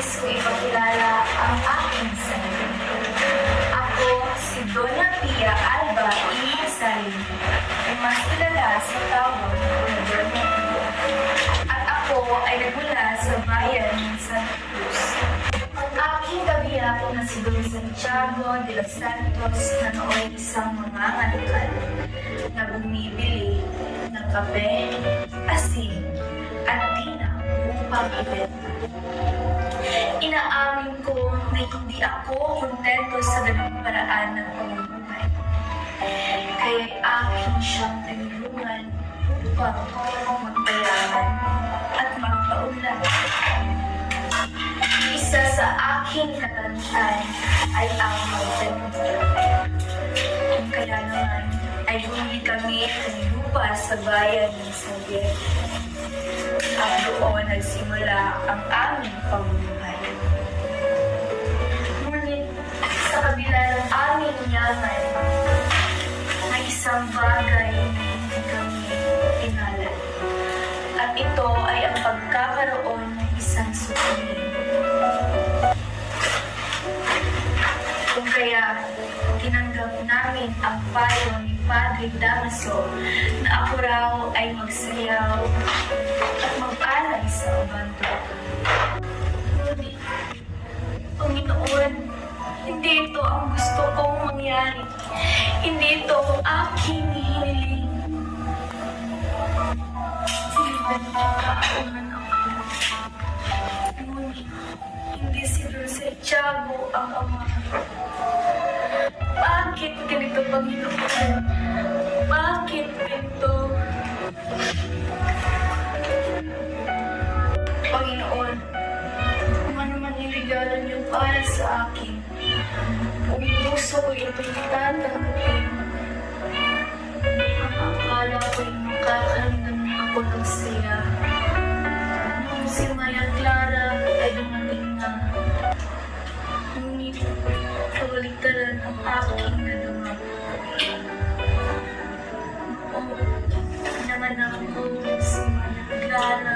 nais ko ipakilala ang aking sarili. Ako si Donna Pia Alba. Sarili, ay mas kilala sa tawag na Donna Pia. At ako ay nagmula sa bayan ng Santa Cruz. Ang aking kabiyak na si Don Santiago de los Santos na nooy isang mangangalakal na bumibili ng kape, asin, at tinang upang ibenta. Inaamin ko na hindi ako kontento sa ganung paraan ng pamumuhay. Kaya akin siyang tinulungan upang magpayaman at magpaunlad. Isa sa aking katanungan ay ang magdamita. Kung kaya naman ay bumili kami ng lupa sa bayan ng Sabier. At doon nagsimula ang aming pamumuhay. Kabila ng aming yaman, may isang bagay na hindi kami pinalad. At ito ay ang pagkakaroon ng isang sukunin. Kung kaya tinanggap namin ang payo ni Padre Damaso na ako raw ay magsayaw mangyari. Hindi ito aking hiniling. Sinagpagkakaunan ako. Ngunit, hindi si Dulce Tiago ang ama. Bakit ganito, Panginoon? Bakit ganito? Panginoon, kung ano man niligalo niyo para sa akin, gusto ko yung pinagtatakutin. Akala ko yung nakakaramdam ako ng siya. Nung si Maya Clara ay dumating na. Ngunit kawaligtaran ang aking nadama. Oo, naman ako si Maya Clara.